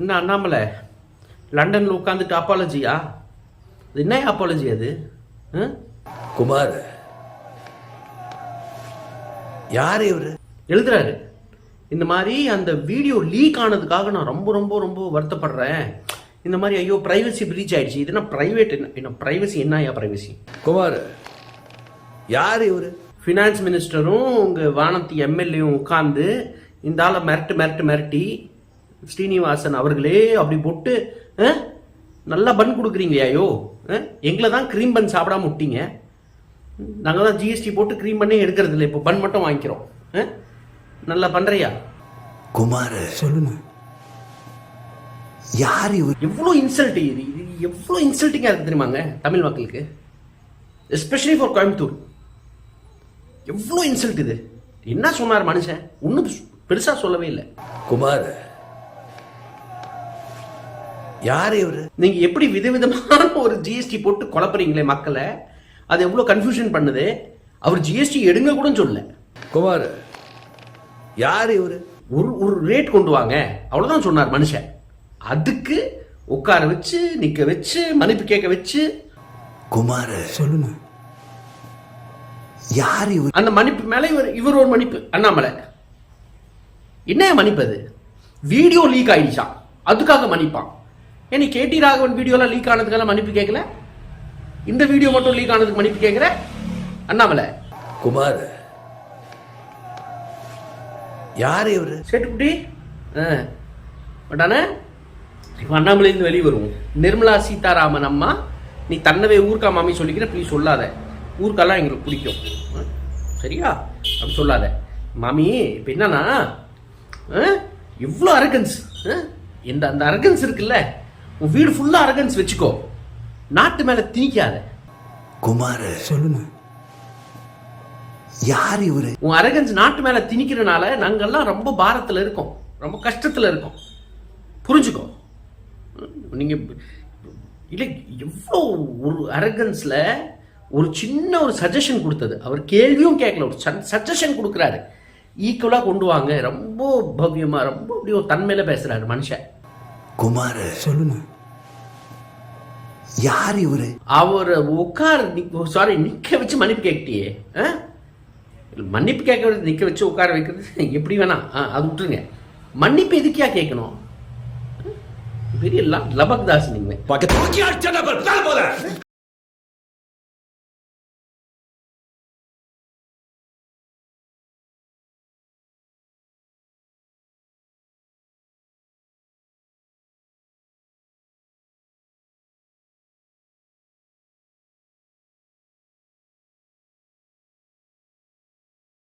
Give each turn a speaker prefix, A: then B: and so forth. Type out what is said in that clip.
A: என்ன அண்ணாமலை? லண்டனில் உட்காந்துட்டு அப்பாலஜியா அது என்ன அப்பாலஜி அது?
B: குமார். யார் இவரு?
A: எழுதுறாரு. இந்த மாதிரி அந்த வீடியோ லீக் ஆனதுக்காக நான் ரொம்ப ரொம்ப ரொம்ப வருத்தப்படுறேன். இந்த மாதிரி ஐயோ பிரைவசி பிரீச் ஆயிடுச்சு. இது என்ன பிரைவேட் என்ன என்ன பிரைவசி என்னயா பிரைவசி
B: குமார் யார் இவரு?
A: ஃபினான்ஸ் மினிஸ்டரும் உங்கள் வானத்தி எம்எல்ஏவும் உட்காந்து இந்த ஆளை மிரட்டு மிரட்டு மிரட்டி ஸ்ரீனிவாசன் அவர்களே அப்படி போட்டு ஆ? நல்லா பன் கொடுக்குறீங்க ஐயோ எங்களை தான் க்ரீம் பன் சாப்பிடாம விட்டீங்க. நாங்கள் தான் ஜிஎஸ்டி போட்டு க்ரீம் பண்ணே எடுக்கிறது இல்லை இப்போ பன் மட்டும் வாங்கிக்கிறோம். ஆ? நல்லா பண்ணுறியா
B: குமார்
C: சொல்லுங்க.
B: யார் இவர்
A: எவ்வளோ இன்சல்ட் இது? இது எவ்வளோ இன்சல்ட்டிங்காக இருக்குது தெரியுமாங்க தமிழ் மக்களுக்கு? எஸ்பெஷலி ஃபார் கோயம்புத்தூர் எவ்வளோ இன்சல்ட் இது? என்ன சொன்னார் மனுஷன்? ஒன்றும் பெருசாக சொல்லவே இல்லை.
B: குமார் யார் இவரு?
A: நீங்கள் எப்படி விதவிதமான ஒரு ஜிஎஸ்டி போட்டு குழப்புறீங்களே மக்களை? அது எவ்வளோ கன்ஃபியூஷன் பண்ணுது. அவர் ஜிஎஸ்டி எடுங்க கூட சொல்லல.
B: குமார் யார் இவரு?
A: ஒரு ஒரு ரேட் கொண்டு வாங்க. அவ்வளோதான் சொன்னார் மனுஷன். அதுக்கு உட்கார வச்சு நிற்க வச்சு மன்னிப்பு கேட்க வச்சு.
B: குமார்
C: சொல்லுங்க.
B: யார் இவர்?
A: அந்த மன்னிப்பு மேலே இவர் இவர் ஒரு மன்னிப்பு அண்ணாமலை. என்ன மன்னிப்பு அது? வீடியோ லீக் ஆயிடுச்சான் அதுக்காக மன்னிப்பான். ஏன் கேடி ராகவன் வீடியோலாம் லீக் ஆனதுக்கெல்லாம் மன்னிப்பு கேட்கல இந்த வீடியோ மட்டும் லீக் ஆனதுக்கு மன்னிப்பு கேட்குற அண்ணாமலை.
B: குமார் யார் இவரு?
A: சேட்டுக்குட்டி? பட் ஆனால் இப்போ அண்ணாமலையிலேருந்து வெளியே வருவோம். நிர்மலா சீதாராமன் அம்மா நீ தன்னவே ஊர்க்கா மாமி சொல்லிக்கிற ப்ளீஸ் சொல்லாத. ஊர்க்காலாம் எங்களுக்கு பிடிக்கும். சரியா? அப்படி சொல்லாத. மாமி இப்போ என்னன்னா எவ்வளோ அரகன்ஸ் இந்த அந்த அரகன்ஸ் இருக்குல்ல? உன் வீடு ஃபுல்லாக அரகன்ஸ் வச்சுக்கோ. நாட்டு மேலே திணிக்காத.
B: குமார்
C: சொல்லுங்க.
B: யார் இவரு?
A: உன் அரகன்ஸ் நாட்டு மேல திணிக்கிறனால நாங்கெல்லாம் ரொம்ப பாரத்துல இருக்கோம். ரொம்ப கஷ்டத்துல இருக்கோம். புரிஞ்சுக்கோ. நீங்க இல்லை எவ்வளோ ஒரு அரகன்ஸ்ல ஒரு சின்ன ஒரு சஜஷன் கொடுத்தது. அவர் கேள்வியும் கேட்கல ஒரு சஜஷன் கொடுக்குறாரு. ஈக்குவலாக கொண்டு வாங்க. ரொம்ப பவ்யமா ரொம்ப அப்படி ஒரு தன்மையில பேசுறாரு மனுஷன்.
B: குமார்
C: சொல்லுங்க.
B: யார் இவரு?
A: அவர் உட்கார சாரி நிக்க வச்சு மன்னிப்பு கேட்டியே. ஆ? மன்னிப்பு கேட்கறது நிக்க வச்சு உட்கார வைக்கிறது எப்படி வேணா. ஆ, அது விட்டுருங்க. மன்னிப்பு எதுக்கியா கேட்கணும்? பெரிய ல- லபக் தாஸ் நீங்க